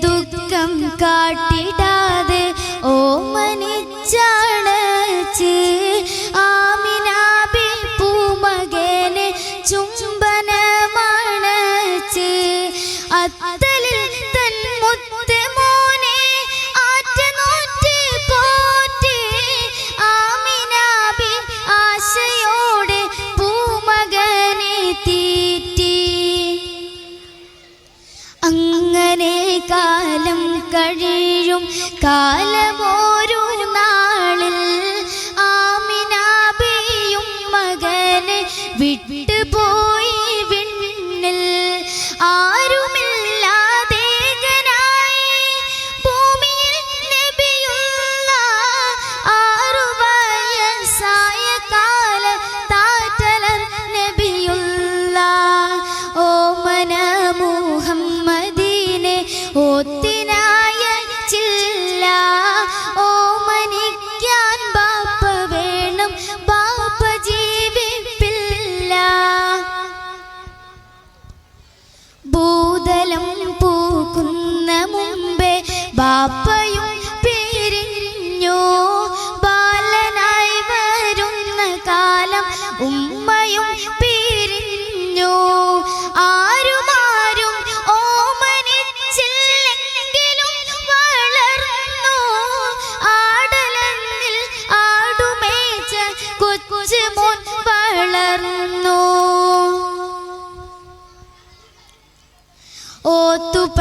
ദുഃഖം കാട്ടിടാതെ ഓ മനിച്ചാണ് ആമിനാബി പൂമകനെ ചുംബനമാണ് അത്തലിൽ കഴിയും. കാലമോരു നാളിൽ ആമിനാബിയും മകനെ വിട്ടുപോയി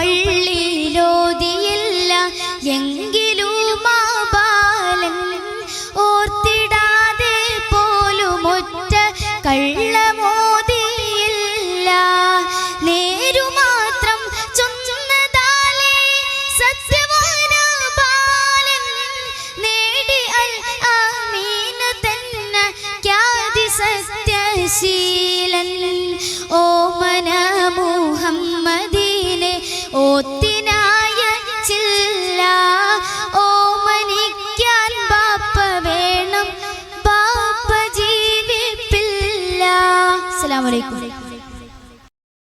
ഓത്തുപള്ളിയിലോതിയില്ല എങ്കിലും ആ ബാലൻ ഓർത്തിടാതെ പോലും ഒറ്റ കള്ളമോതിയില്ല. നേരുമാത്രം ചൊന്നതാലേ സത്യവാന ബാലൻ നേടി അൽ ആമീന തന്നെ ഖ്യാതി സത്യശീലൻ. ഓമന മുഹമ്മദീനെ വേണം